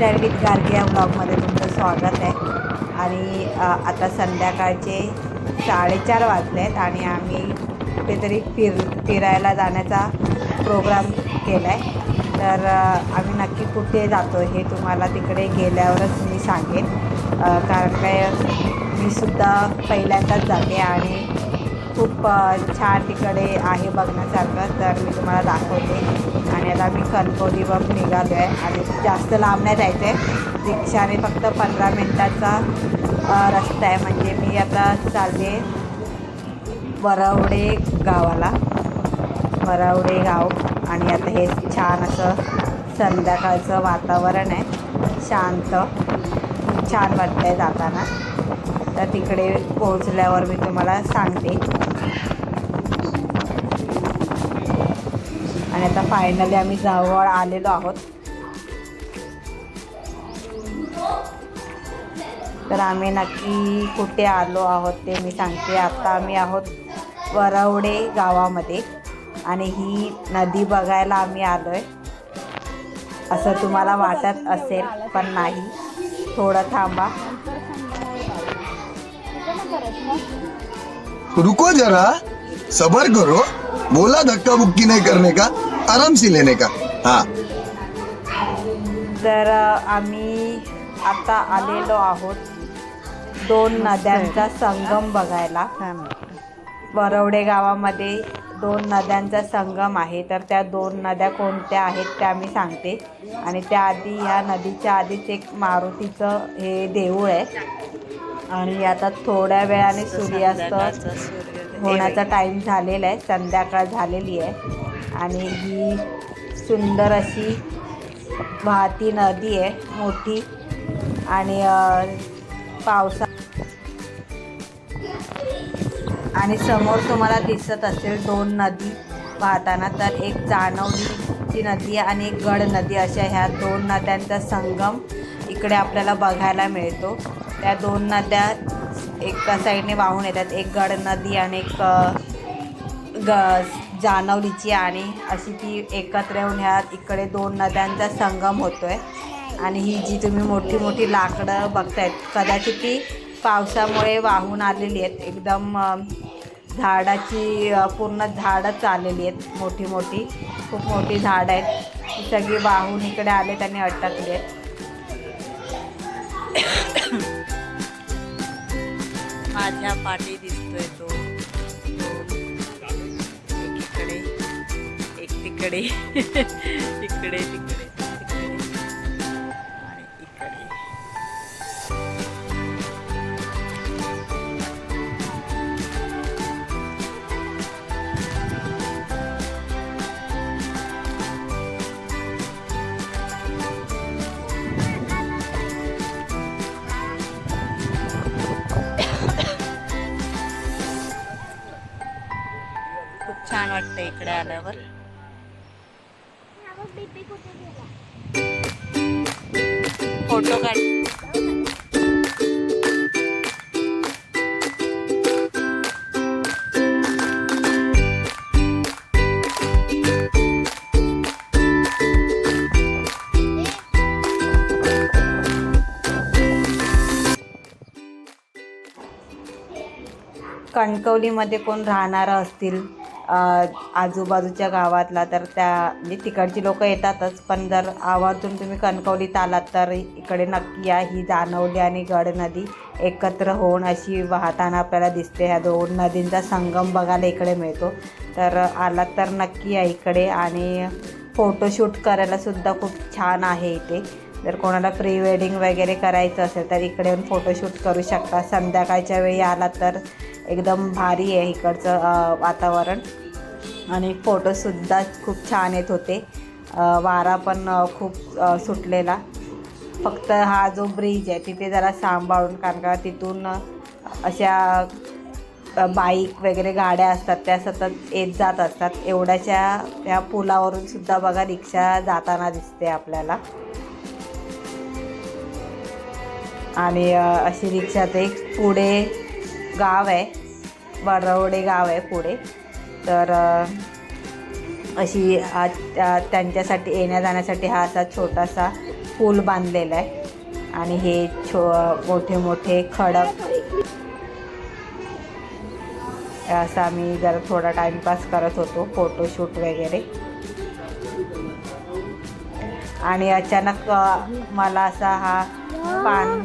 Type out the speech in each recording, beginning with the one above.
Lifestyle with गार्गे या ब्लॉगमध्ये तुमचं स्वागत आहे. आणि आता संध्याकाळचे साडेचार वाजले आहेत आणि आम्ही कुठेतरी फिर फिरायला जाण्याचा प्रोग्राम केला आहे तर आम्ही नक्की कुठे जातो हे तुम्हाला तिकडे गेल्यावरच मी सांगेन. कारण काय मी सुद्धा पहिल्यांदाच जाते आणि खूप छान तिकडे आहे बघण्यासारखं. तर मी तुम्हाला दाखवते. आणि आता मी कणकवलीवर निघालो आहे आणि जास्त लांब नाही जायचं आहे रिक्षाने फक्त पंधरा मिनटाचा रस्ता आहे. म्हणजे मी आता चालले वरवडे गावाला. वरवडे गाव. आणि आता हे छान असं संध्याकाळचं वातावरण आहे. शांत. खूप छान वाटतं आहे जाताना. तर तिकडे पोहोचल्यावर मी तुम्हाला सांगते. आणि आता फायनली आम्ही जवळ आलेलो आहोत. तर आम्ही नक्की कुठे आलो आहोत ते मी सांगते. आता आम्ही आहोत वरवडे गावामध्ये आणि ही नदी बघायला आम्ही आलो आहे असं तुम्हाला वाटत असेल पण नाही. थोडं थांबा. रुको जरा. सबर करो. बोला धक्का बुक्की नहीं करने का? आराम से लेने का? हाँ. तर आम्ही आता आलेलो आहोत दोन नद्यांचा संगम बघायला. वरवडे गावामध्ये दोन नद्यांचा संगम आहे. तर त्या दोन नद्या कोणत्या आहेत त्या मी सांगते. आणि त्याआधी ह्या नदीच्या आधीच एक मारुतीचं हे देऊळ आहे. आणि आता थोड्या वेळाने सूर्यास्त होण्याचा टाईम झालेला आहे. संध्याकाळ झालेली आहे. आणि ही सुंदर अशी वाहती नदी आहे मोठी. आणि पावसा आणि समोर तुम्हाला दिसत असेल दोन नदी वाहताना. तर एक जानवलीची नदी आहे आणि एक गड नदी. अशा ह्या दोन नद्यांचा संगम इकडे आपल्याला बघायला मिळतो. त्या दोन नद्या एका साईडने वाहून येतात एक गड नदी आणि एक ग जानवलीची आणि अशी ती एकत्र येऊन ह्या इकडे दोन नद्यांचा संगम होतो आहे आणि ही जी तुम्ही मोठी मोठी लाकडं बघतायत कदाचित ती पावसामुळे वाहून आलेली आहेत. एकदम झाडाची पूर्ण झाडंच आलेली आहेत मोठी मोठी. खूप मोठी झाडं आहेत. सगळी वाहून इकडे आले त्यांनी अटकली आहेत. माझ्या पाठी दिसतोय तो. एक इकडे एक तिकडे इकडे तिकडे तिकडे. खूप छान वाटतं इकडे आल्यावर. फोटो काढ. कणकवलीमध्ये कोण राहणारं असतील? आजूबाजूच्या गावातला तर त्या म्हणजे तिकडची लोक येतातच पण जर आवर्जून तुम्ही कणकवलीत आलात तर इकडे नक्की या. ही जानवली आणि गड नदी एकत्र होऊन अशी वाहताना आपल्याला दिसते. ह्या दोन नदींचा संगम बघायला इकडे मिळतो. तर आलात तर नक्की या इकडे आणि फोटोशूट करायलासुद्धा खूप छान आहे इथे. जर कोणाला प्री वेडिंग वगैरे करायचं असेल तर इकडे येऊन फोटोशूट करू शकता. संध्याकाळच्या वेळी आला तर एकदम भारी आहे इकडचं वातावरण. आणि फोटोसुद्धा खूप छान येत होते. वारा पण खूप सुटलेला. फक्त हा जो ब्रिज आहे तिथे जरा सांभाळून कारण का तिथून अशा बाईक वगैरे गाड्या असतात त्या सतत येत जात असतात. एवढ्याच्या त्या पुलावरून सुद्धा बघा रिक्षा जाताना दिसते आपल्याला. आणि अशी रिक्षा ते पुढे गाव आहे. वरवडे गाव आहे पुढे. तर अशी त्यांच्यासाठी येण्या जाण्यासाठी हा असा छोटासा पूल बांधलेला आहे. आणि हे छो मोठे मोठे खडक. असं आम्ही जरा थोडा टाइमपास करत होतो फोटोशूट वगैरे. आणि अचानक मला असा हा पान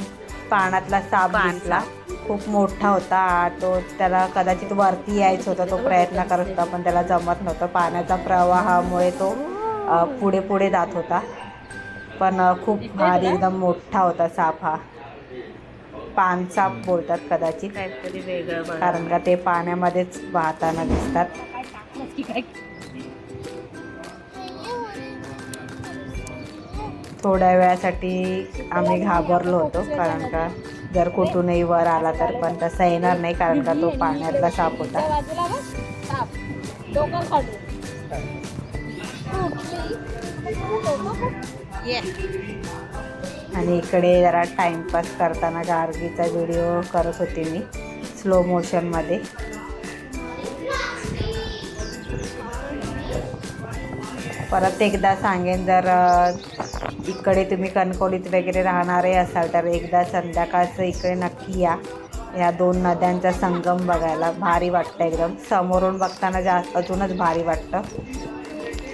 पाण्यातला साप दिसला. खूप मोठा होता. तो त्याला कदाचित वरती यायचं होता तो प्रयत्न करत होता पण त्याला जमत नव्हतं. पाण्याचा प्रवाहामुळे तो पुढे पुढे जात होता. पण खूप भारी एकदम मोठा होता साप हा पानसाप बोलतात कदाचित. काहीतरी वेगळं बघा. कारण का ते पाण्यामध्येच वाहताना दिसतात. थोड्या वेळासाठी आम्ही घाबरलो होतो कारण का जर कुठूनही वर आला तर पण तसा येणार नाही कारण का तो पाण्यातला साप होता. आणि इकडे जरा टाइमपास करताना गार्गीचा व्हिडिओ करत होते मी स्लो मोशनमध्ये परत एकदा सांगेन जर इकडे तुम्ही कणकवलीत वगैरे राहणारे असाल तर एकदा संध्याकाळचं इकडे नक्की या. या दोन नद्यांचा संगम बघायला. भारी वाटतं एकदम. समोरून बघताना जास्त अजूनच भारी वाटतं.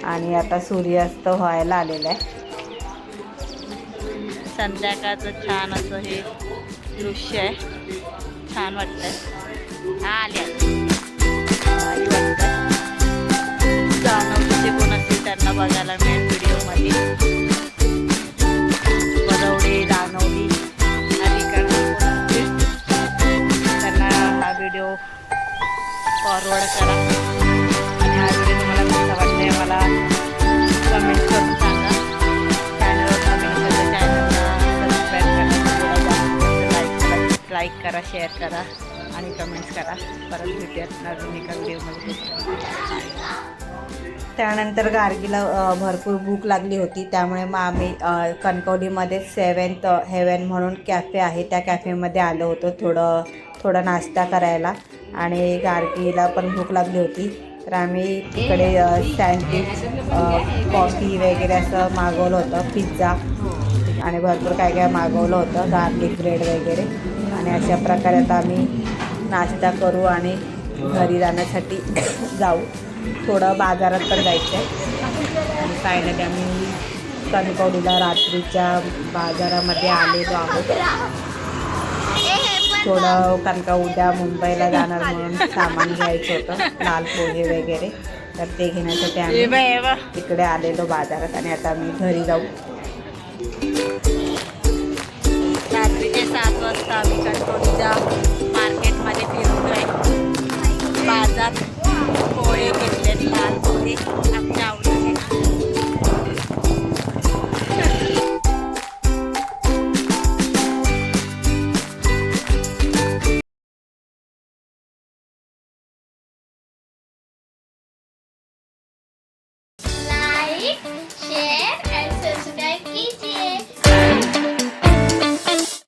आणि आता सूर्यास्त व्हायला आलेला आहे. संध्याकाळचं छान असं हे दृश्य आहे. छान वाटतंय. हा आल्या. जाणवते म्हणजे कोण असेल त्यांना बघायला मिळेल व्हिडिओमध्ये फॉरवर्ड करा. आणि हा व्हिडिओ तुम्हाला कसा वाटतंय मला कमेंट करून सांगा. चॅनलवर कमेंट करा चॅनलला सबस्क्राईब करा लाईक करा. लाईक करा शेअर करा आणि कमेंट्स करा. परत भेटूयात नवीन एका व्हिडिओमध्ये. त्यानंतर गार्गीला भरपूर भूक लागली होती. त्यामुळे मग आम्ही कणकवलीमध्ये सेवन्थ हेवन म्हणून कॅफे आहे. त्या कॅफेमध्ये आलो होतो. थोडं थोडा नाश्ता करायला. आणि गार्गीला पण भूक लागली होती. तर आम्ही तिकडे सँडविच कॉफी वगैरे असं मागवलं होतं पिझ्झा आणि भरपूर काय काय मागवलं होतं गार्लिक ब्रेड वगैरे. आणि अशा प्रकारे आता आम्ही नाश्ता करू आणि घरी जाण्यासाठी जाऊ. थोडं बाजारात पण जायचं आहे आणि फायनली आम्ही कणकवलीला रात्रीच्या बाजारामध्ये आलेलो आहोत. थोडं कारण का उद्या मुंबईला जाणार म्हणून सामान घ्यायचं होतं लाल पोहे वगैरे. तर ते घेण्यासाठी आम्ही तिकडे आलेलो बाजारात आणि आता आम्ही घरी जाऊ.